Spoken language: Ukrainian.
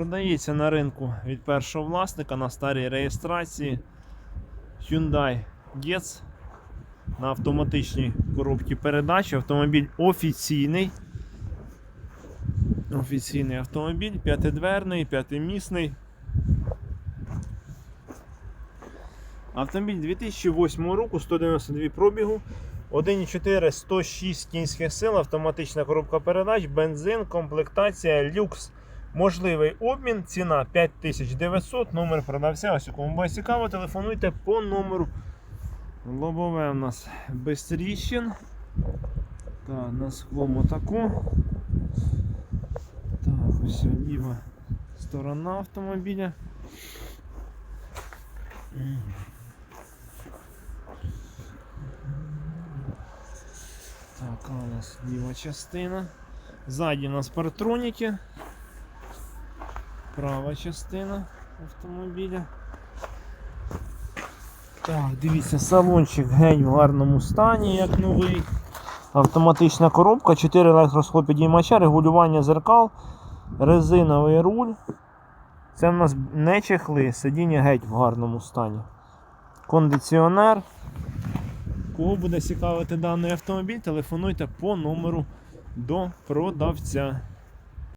Продається на ринку від першого власника на старій реєстрації Hyundai Getz на автоматичній коробці передач. Автомобіль офіційний. Офіційний автомобіль, п'ятидверний, п'ятимісний. Автомобіль 2008 року, 192 пробігу, 1,4 106 кінських сил, автоматична коробка передач, бензин, комплектація, люкс. Можливий обмін, ціна 5900, номер продавця. Ось у кому буде цікаво, телефонуйте по номеру. Лобове у нас без. Так, на склому таку. Так, ось ліва сторона автомобіля. Так, а у нас ліва частина. Ззаді у нас партроніки. Права частина автомобіля. Так, дивіться, салончик геть в гарному стані, як новий. Автоматична коробка, 4 електросхлопідіймача, регулювання зеркал, резиновий руль. Це в нас не чехли, сидіння геть в гарному стані. Кондиціонер. Кого буде цікавити даний автомобіль, телефонуйте по номеру до продавця.